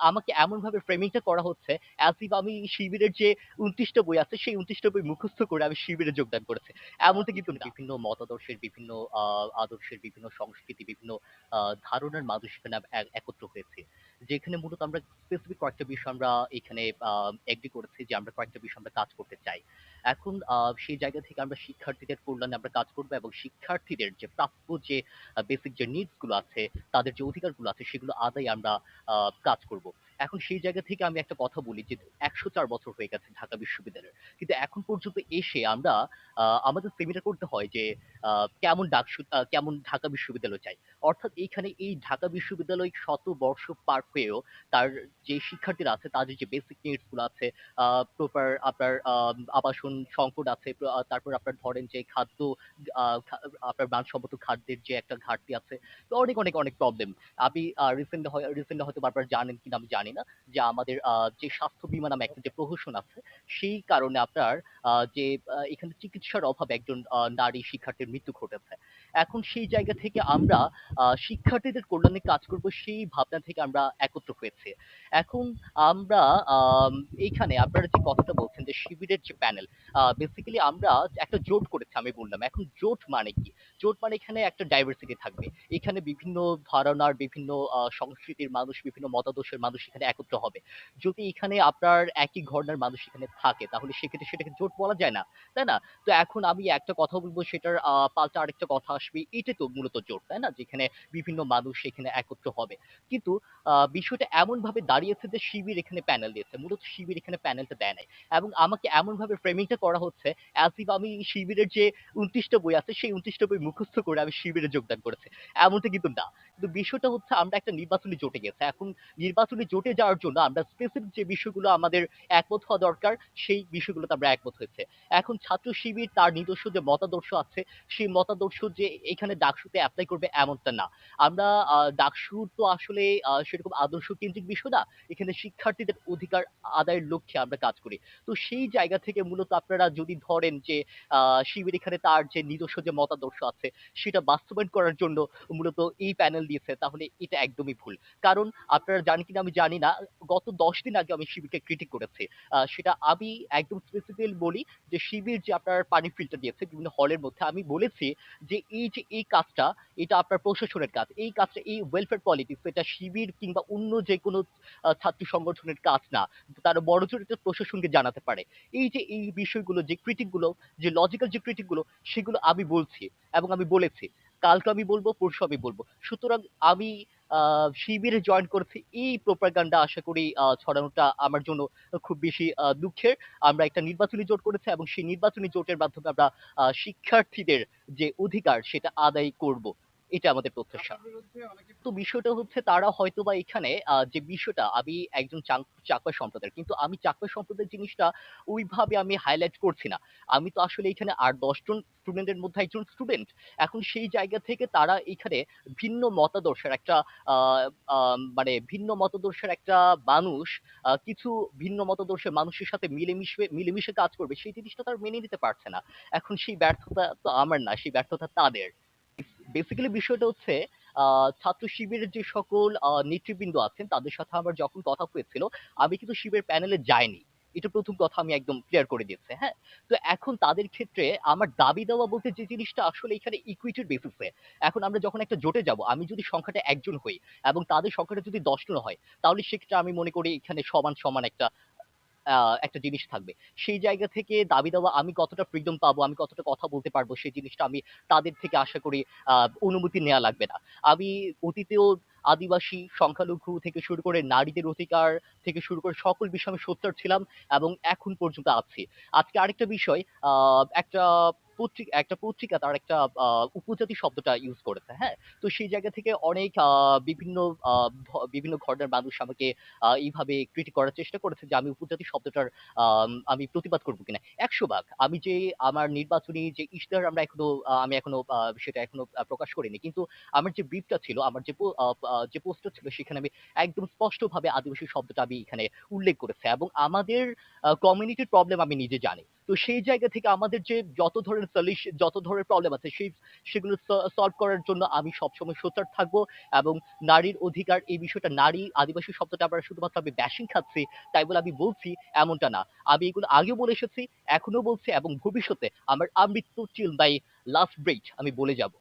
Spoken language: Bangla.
আমাকে এমনভাবে ফ্রেমিংটা করা হচ্ছে অ্যাজ ইফ আমি শিবিরের যে ২৯ টা বই আছে সেই ২৯ টা বই মুখস্থ করে আমি শিবিরে যোগদান করেছি। এমনটা কিন্তু। বিভিন্ন মতাদর্শের বিভিন্ন আদর্শের বিভিন্ন সংস্কৃতি, বিভিন্ন ধারণার মানুষ এখানে একত্র হয়েছি। যেখানে মূলত আমরা স্পেসিফিক কয়েকটা বিষয় আমরা এখানে এগ্রি করেছি যে আমরা কয়েকটা বিষয় আমরা কাজ করতে চাই। এখন সেই জায়গা থেকে আমরা শিক্ষার্থীদের কল্যাণে আমরা কাজ করব এবং শিক্ষার্থীদের যে প্রাপ্য যে বেসিক যে নিডসগুলো আছে, তাদের যে অধিকারগুলো আছে সেগুলো আদায় আমরা কাজ করব। এখন সেই জায়গা থেকে আমি একটা কথা বলি যে ১০৪ বছর হয়ে গেছে ঢাকা বিশ্ববিদ্যালয়ের। কিন্তু এখন পর্যন্ত এসে আমরা আমাদের সেমিনার করতে হয় যে কেমন ডাকসু কেমন ঢাকা বিশ্ববিদ্যালয় চাই। অর্থাৎ এইখানে এই ঢাকা বিশ্ববিদ্যালয় শত বর্ষ পার হয়েও তার যে শিক্ষার্থীরা আছে তাদের যে বেসিক নিডসগুলো আছে, প্রপার আপনার আবাসন সংকট আছে, তারপর আপনার ধরেন যে খাদ্য আপনার মানসম্মত খাদ্যের যে একটা ঘাটতি আছে। তো অনেক, অনেক, অনেক প্রবলেম। আপনি রিসেন্টলি রিসেন্টলি হয়তোবা আপনারা জানেন কিনা আমি জানি না। যে আমাদের যে স্বাস্থ্য বীমা নামে একটা যে প্রহসন আছে, সেই কারণে আপনার যে এখানে চিকিৎসার অভাবে একজন নারী শিক্ষার্থীর মৃত্যু ঘটেছে। এখন সেই জায়গা থেকে আমরা শিক্ষার্থীদের কল্যাণে কাজ করব সেই ভাবনা থেকে আমরা একত্র হয়েছি। এখন আমরা আম এইখানে আপনারা যে কথাটা বলছেন যে শিবিরের যে প্যানেল, বেসিক্যালি আমরা একটা জোট করেছি আমি বললাম। এখন জোট মানে কি? জোট মানে এখানে একটা ডাইভার্সিটি থাকবে। এখানে বিভিন্ন ধারণার, বিভিন্ন সংস্কৃতির মানুষ, বিভিন্ন মতাদর্শের মানুষ এখানে একত্র হবে। যদি এখানে আপনার একই ঘরানার মানুষ এখানে থাকে তাহলে সেক্ষেত্রে সেটাকে জোট বলা যায় না। তাই না? তো এখন আমি একটা কথা বলব সেটার পাল্টা আরেকটা কথা আসবে। এটাই তো মূলত জোট, তাই না? যেখানে বিভিন্ন মানুষ এখানে একত্র হবে। কিন্তু বিষয়টা এমনভাবে দাঁড়িয়েছে যে শিবির এখানে প্যানেল দিয়েছে। মূলত শিবির এখানে প্যানেলটা দেয় নাই। এবং আমাকে এমনভাবে ফ্রেমিংটা করা হচ্ছে অ্যাজ আমি শিবিরের যে ২৯ টা বই আছে সেই ২৯ টা বই মুখস্থ করে আমি শিবিরে যোগদান করেছি। এমনটা কিন্তু না। কিন্তু বিষয়টা হচ্ছে আমরা একটা নির্বাচনী জোটে গেছে এখন নির্বাচনী জোটে যাওয়ার জন্য আমরা স্পেসিফিক যে বিষয়গুলো আমাদের একমত হওয়া দরকার, সেই বিষয়গুলোতে আমরা একমত হয়েছি। এখন ছাত্র শিবির তার নিজস্ব যে মতাদর্শ আছে, সেই মতাদর্শ যে এখানে ডাকসুতে এপ্লাই করবে এমনটা না। আমরা ডাকসু তো আসলে সেরকম আদর্শ কেন্দ্রিক বিষয় না। এখানে শিক্ষার্থীদের অধিকার আদায়ের লক্ষ্যে আমরা কাজ করি। তো সেই জায়গা থেকে মূলত আপনারা যদি ধরেন যে শিবির এখানে তার যে নিজস্ব যে মতাদর্শ আছে, সেটা বাস্তবায়ন করার জন্য মূলত এই প্যানেল দিয়েছে তাহলে এটা একদমই ভুল। কারণ আপনারা জানেন কিনা আমি জানি না। গত ১০ দিন আগে আমি শিবিরকে ক্রিটিক করেছি। সেটা আমি একদম স্পেসিফিক্যালি বলি যে শিবির যে আপনার পানি ফিল্টার দিয়েছে বিভিন্ন হলের মধ্যে আমি বলেছি যে এই যে এই কাজটা এটা আপনার প্রশাসনের কাজ। এই কাজটা এই ওয়েলফেয়ার পলিটিক্স এটা শিবির কিংবা অন্য যেকোনো আ ছাত্র সংগঠনের কাজ না। তারা বড়জোর এটা প্রশাসনকে জানাতে পারে। এই যে এই বিষয়গুলো যে ক্রিটিকগুলো, যে লজিক্যাল যে ক্রিটিকগুলো সেগুলো আমি বলছি এবং আমি বলেছি। কালকে আমি বলব, পরশু আমি বলব সুতরাং আমি শিবিরে জয়েন করেছি এই প্রোপাগান্ডা আশা করি ছড়ানোটা আমার জন্য খুব বেশি দুঃখের। আমরা একটা নির্বাচনী জোট করেছি এবং সেই নির্বাচনী জোটের মাধ্যমে আমরা শিক্ষার্থীদের যে অধিকার সেটা আদায় করব। এটা আমাদের প্রত্যাশা। তো বিষয়টা হচ্ছে তারা হয়তোবা এখানে যে বিষয়টা আমি একজন চাকমা সম্প্রদায়ের। কিন্তু আমি চাকমা সম্প্রদায়ের জিনিসটা ওইভাবে আমি হাইলাইট করছি না। আমি তো আসলে এখানে ৮-১০ জন স্টুডেন্টের মধ্যে একজন স্টুডেন্ট। এখন সেই জায়গা থেকে তারা এখানে ভিন্ন মতাদর্শের একটা মানে ভিন্ন মতাদর্শের একটা মানুষ কিছু ভিন্ন মতাদর্শের মানুষের সাথে মিলেমিশে মিলেমিশে কাজ করবে সেই জিনিসটা তারা মেনে নিতে পারছে না। এখন সেই ব্যর্থতা তো আমার না, সেই ব্যর্থতা তাদের। বেসিক্যালি বিষয়টা হচ্ছে ছাত্র শিবিরের যে সকল নেতৃবৃন্দ আছেন তাদের সাথে আমার যখন কথা হয়েছিল, আমি কিন্তু শিবিরের প্যানেলে যাইনি। এটা ১ম কথা আমি একদম ক্লিয়ার করে দিচ্ছি, হ্যাঁ? তো এখন তাদের ক্ষেত্রে আমার দাবি দেওয়া বলতে যে জিনিসটা আসলে এখানে ইকুইটির বেসিস। এখন আমরা যখন একটা জোটে যাব, আমি যদি সংখ্যাটা একজন হই এবং তাদের সংখ্যাটা যদি দশজন হয়, তাহলে সেক্ষেত্রে আমি মনে করি এখানে সমান, সমান একটা একটা জিনিস থাকবে। সেই জায়গা থেকে দাবি দেওয়া আমি কতটা ফ্রিডম পাবো, আমি কতটা কথা বলতে পারব সেই জিনিসটা আমি তাদের থেকে আশা করি অনুমতি নেওয়া লাগবে না। আমি অতীতেও আদিবাসী, সংখ্যালঘু থেকে শুরু করে নারীদের অধিকার থেকে শুরু করে সকল বিষয়ে আমি সোচ্চার ছিলাম এবং এখন পর্যন্ত আছি। আজকে আরেকটা বিষয় একটা পত্রিকা একটা পত্রিকা তার একটা উপজাতি শব্দটা ইউজ করেছে, হ্যাঁ? তো সেই জায়গা থেকে অনেক বিভিন্ন বিভিন্ন ঘরানার মানুষ আমাকে এইভাবে ক্রিটিক করার চেষ্টা করেছে যে আমি উপজাতি শব্দটার আম প্রতিবাদ করব কিনা। ১০০ ভাগ। আমি যে আমার নির্বাচনী যে ইশতেহার আমরা এখনও আমি এখনও সেটা এখনও প্রকাশ করিনি। কিন্তু আমার যে ব্রিফটা ছিল, আমার যে যে পোস্টটা ছিল সেখানে আমি একদম স্পষ্টভাবে আদিবাসী শব্দটা আমি এখানে উল্লেখ করেছি এবং আমাদের কমিউনিটির প্রবলেম আমি নিজে জানি। তো সেই জায়গা থেকে আমাদের যে যত ধরনের সলিউশন যত ধরনের প্রবলেম আছে, সেই, সেগুলো সলভ করার জন্য আমি সবসময় সোচ্চার থাকব এবং নারীর অধিকার, এই বিষয়টা নারী আদিবাসী শব্দটা আমরা শুধুমাত্র আমি ব্যাশিং খাচ্ছি, তাই বলে আমি বলছি এমনটা না। আমি এগুলো আগেও বলে এসেছি, এখনও বলছি এবং ভবিষ্যতে আমার আমৃত্যু চিল বাই লাস্ট ব্রিজ আমি বলে যাব।